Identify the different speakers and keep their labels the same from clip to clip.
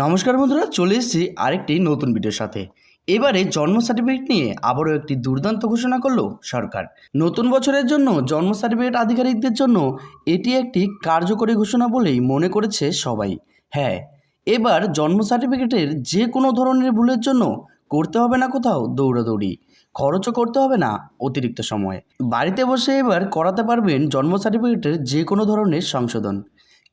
Speaker 1: নমস্কার বন্ধুরা, চলে এসেছি আরেকটি নতুন ভিডিওর সাথে। এবারে জন্ম সার্টিফিকেট নিয়ে আবারও একটি দুর্দান্ত ঘোষণা করল সরকার। নতুন বছরের জন্য জন্ম সার্টিফিকেট আধিকারিকদের জন্য এটি একটি কার্যকরী ঘোষণা বলেই মনে করেছে সবাই। হ্যাঁ এবার জন্ম সার্টিফিকেটের যে কোনো ধরনের ভুলের জন্য করতে হবে না কোথাও দৌড়াদৌড়ি। খরচও করতে হবে না অতিরিক্ত সময়। বাড়িতে বসে এবার করাতে পারবেন জন্ম সার্টিফিকেটের যে কোনো ধরনের সংশোধন।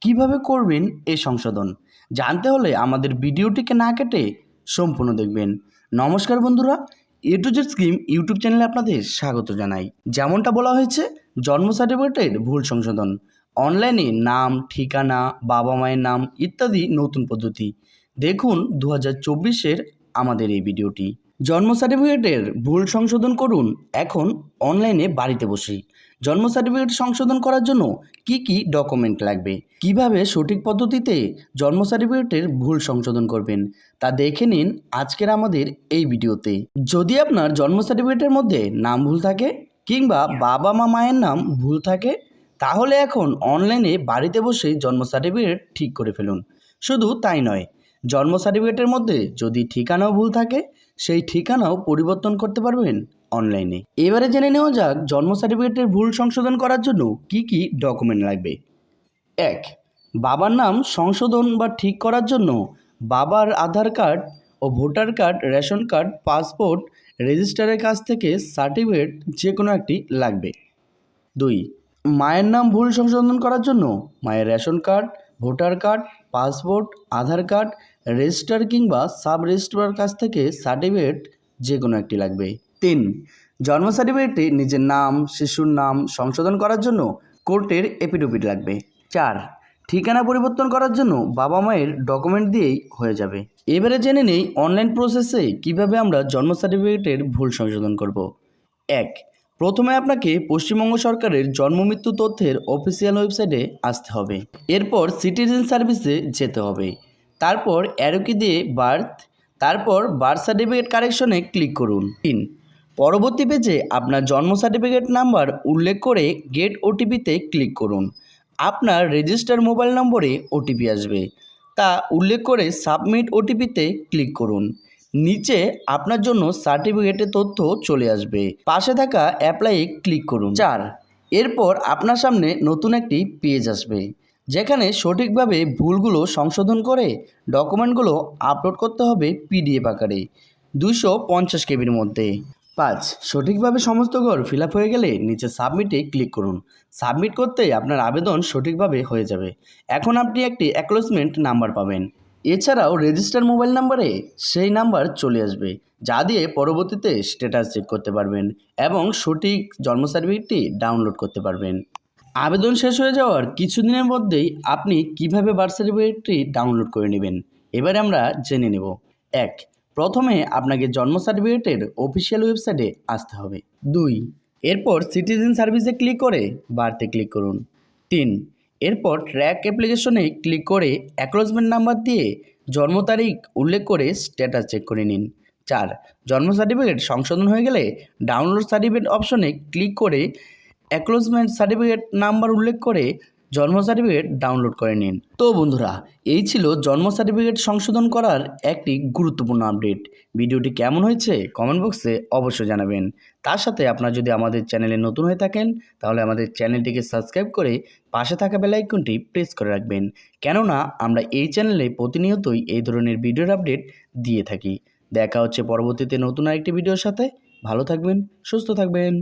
Speaker 1: কীভাবে করবেন এই সংশোধন? জানতে হলে আমাদের ভিডিওটিকে না কেটে সম্পূর্ণ দেখবেন। নমস্কার বন্ধুরা A to Z scheme YouTube চ্যানেলে আপনাদের স্বাগত জানাই। যেমনটা বলা হয়েছে, জন্ম সার্টিফিকেটের ভুল সংশোধন। অনলাইনে নাম, ঠিকানা, বাবা মায়ের নাম ইত্যাদি নতুন পদ্ধতি। দেখুন দু হাজার আমাদের এই ভিডিওটি। জন্ম সার্টিফিকেটের ভুল সংশোধন করুন এখন অনলাইনে বাড়িতে বসেই জন্ম সার্টিফিকেট সংশোধন করার জন্য কি কি ডকুমেন্ট লাগবে? কীভাবে সঠিক পদ্ধতিতে জন্ম সার্টিফিকেটের ভুল সংশোধন করবেন? তা দেখে নিন আজকের আমাদের এই ভিডিওতে। যদি আপনার জন্ম সার্টিফিকেটের মধ্যে নাম ভুল থাকে কিংবা বাবা মা মায়ের নাম ভুল থাকে, তাহলে এখন অনলাইনে বাড়িতে বসেই জন্ম সার্টিফিকেট ঠিক করে ফেলুন। শুধু তাই নয়, জন্ম সার্টিফিকেটের মধ্যে যদি ঠিকানাও ভুল থাকে, সেই ঠিকানাও পরিবর্তন করতে পারবেন। অনলাইনে এবারে জেনে নেওয়া যাক, জন্ম সার্টিফিকেটের ভুল সংশোধন করার জন্য কি কি ডকুমেন্ট লাগবে। এক, বাবার নাম সংশোধন বা ঠিক করার জন্য বাবার আধার কার্ড ও voter card, ration card, passport, রেজিস্টারের কাছ থেকে সার্টিফিকেট যে কোনো একটি লাগবে। দুই, মায়ের নাম ভুল সংশোধন করার জন্য মায়ের ration card, voter card, passport, Aadhaar card, register কিংবা সাব রেজিস্ট্রার কাছ থেকে সার্টিফিকেট যে কোনো একটি লাগবে। তিন। জন্ম সার্টিফিকেটে নিজের নাম, শিশুর নাম সংশোধন করার জন্য কোর্টের এপিডোপিট লাগবে। চার, ঠিকানা পরিবর্তন করার জন্য বাবা মায়ের ডকুমেন্ট দিয়েই হয়ে যাবে। এবারে জেনে নেই অনলাইন প্রসেসে কীভাবে আমরা জন্ম সার্টিফিকেটের ভুল সংশোধন করব। এক, প্রথমে আপনাকে পশ্চিমবঙ্গ সরকারের জন্ম মৃত্যু তথ্যের অফিসিয়াল ওয়েবসাইটে আসতে হবে। এরপর সিটিজেন সার্ভিসে যেতে হবে। তারপর অ্যারোকি দিয়ে বার্থ তারপর বার্থ সার্টিফিকেট কারেকশনে ক্লিক করুন। তিন পরবর্তী পেজে আপনার জন্ম সার্টিফিকেট নাম্বার উল্লেখ করে গেট ওটিপিতে ক্লিক করুন। আপনার রেজিস্টার মোবাইল নম্বরে ওটিপি আসবে। তা উল্লেখ করে সাবমিট ওটিপিতে ক্লিক করুন। নিচে আপনার জন্য সার্টিফিকেটের তথ্য চলে আসবে। পাশে থাকা অ্যাপ্লাইয়ে ক্লিক করুন। চার, এরপর আপনার সামনে নতুন একটি পেজ আসবে, যেখানে সঠিকভাবে ভুলগুলো সংশোধন করে ডকুমেন্টগুলো আপলোড করতে হবে পিডিএফ আকারে দুশো পঞ্চাশ কেবির মধ্যে। পাঁচ, সঠিকভাবে সমস্ত ঘর ফিল হয়ে গেলে নিচে সাবমিটে ক্লিক করুন। সাবমিট করতে আপনার আবেদন সঠিকভাবে হয়ে যাবে। এখন আপনি একটি অ্যাকনোলেজমেন্ট নাম্বার পাবেন। এছাড়াও রেজিস্টার মোবাইল নাম্বারে সেই নাম্বার চলে আসবে, যা দিয়ে পরবর্তীতে স্ট্যাটাস চেক করতে পারবেন এবং সঠিক জন্ম সার্টিফিকেটটি ডাউনলোড করতে পারবেন। আবেদন শেষ হয়ে যাওয়ার কিছুদিনের মধ্যেই আপনি কীভাবে বার্থ সার্টিফিকেটটি ডাউনলোড করে নেবেন, এবারে আমরা জেনে নেব। এক প্রথমে আপনাকে জন্ম সার্টিফিকেটের অফিসিয়াল ওয়েবসাইটে আসতে হবে। দুই, এরপর সিটিজেন সার্ভিসে ক্লিক করে বার্থে ক্লিক করুন। তিন, এরপর ট্র্যাক অ্যাপ্লিকেশনে ক্লিক করে অ্যাকনোলেজমেন্ট নাম্বার দিয়ে জন্ম তারিখ উল্লেখ করে স্ট্যাটাস চেক করে নিন। চার, জন্ম সার্টিফিকেট সংশোধন হয়ে গেলে ডাউনলোড সার্টিফিকেট অপশনে ক্লিক করে অ্যাকনোলেজমেন্ট সার্টিফিকেট নাম্বার উল্লেখ করে জন্ম সার্টিফিকেট ডাউনলোড করে নিন। তো বন্ধুরা, এই ছিল জন্ম সার্টিফিকেট সংশোধন করার একটি গুরুত্বপূর্ণ আপডেট ভিডিওটি কেমন হয়েছে কমেন্ট বক্সে অবশ্যই জানাবেন। তার সাথে আপনারা যদি আমাদের চ্যানেলে নতুন হয়ে থাকেন, তাহলে আমাদের চ্যানেলটিকে সাবস্ক্রাইব করে পাশে থাকা বেলাইকনটি প্রেস করে রাখবেন। কেননা, আমরা এই চ্যানেলে প্রতিনিয়তই এই ধরনের ভিডিওর আপডেট দিয়ে থাকি। দেখা হচ্ছে পরবর্তীতে নতুন আরেকটি ভিডিওর সাথে। ভালো থাকবেন, সুস্থ থাকবেন।